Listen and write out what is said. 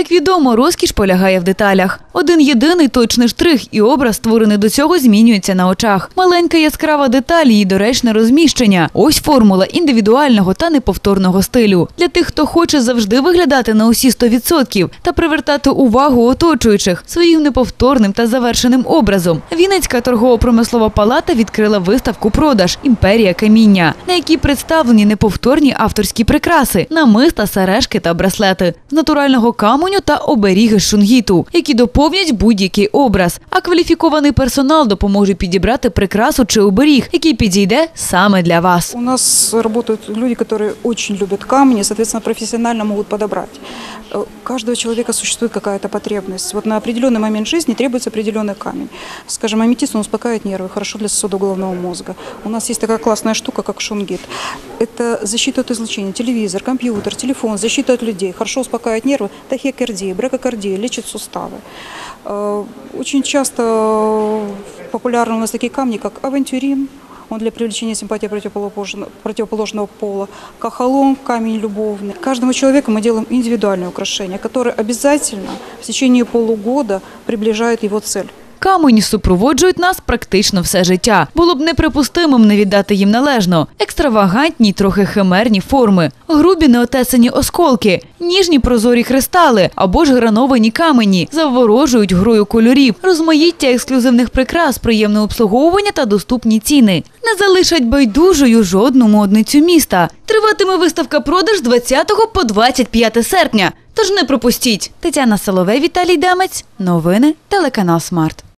Як відомо, розкіш полягає в деталях. Один єдиний точний штрих, і образ, створений до цього, змінюється на очах. Маленька яскрава деталь і доречне розміщення. Ось формула індивідуального та неповторного стилю. Для тих, хто хоче завжди виглядати на усі 100% та привертати увагу оточуючих своїм неповторним та завершеним образом. Вінницька торгово-промислова палата відкрила виставку продаж Імперія каміння, на якій представлені неповторні авторські прикраси, намиста, сережки та браслети з натурального каменю та оберіги шунгіту, які доповнять будь-який образ. А кваліфікований персонал допоможе підібрати прикрасу чи оберіг, який підійде саме для вас. У нас працюють люди, які очень люблять камені, соответственно, професіонально можуть подобрать. Каждого человека существует какая-то потребность. Вот на определенный момент жизни требуется определенный камень. Скажем, аметист, он успокаивает нервы, хорошо для сосудов головного мозга. У нас есть такая классная штука, как шунгит. Это защита от излучения, телевизор, компьютер, телефон, защита от людей, хорошо успокаивает нервы, тахикардия, бракокардия, лечит суставы. Э, Очень часто популярны у нас такие камни, как авантюрин, он для привлечения симпатии противоположного, противоположного пола. Кахалон, камень любовный. Каждому человеку мы делаем индивидуальное украшение, которое обязательно в течение полугода приближает его цель. Камені супроводжують нас практично все життя. Було б неприпустимим не віддати їм належно. Екстравагантні, трохи химерні форми, грубі неотесані осколки, ніжні прозорі кристали або ж грановані камені заворожують грою кольорів, розмаїття ексклюзивних прикрас, приємне обслуговування та доступні ціни. Не залишать байдужою жодну модницю міста. Триватиме виставка продаж з 20 по 25 серпня. Тож не пропустіть. Тетяна Соловей, Віталій Демець. Новини телеканал Смарт.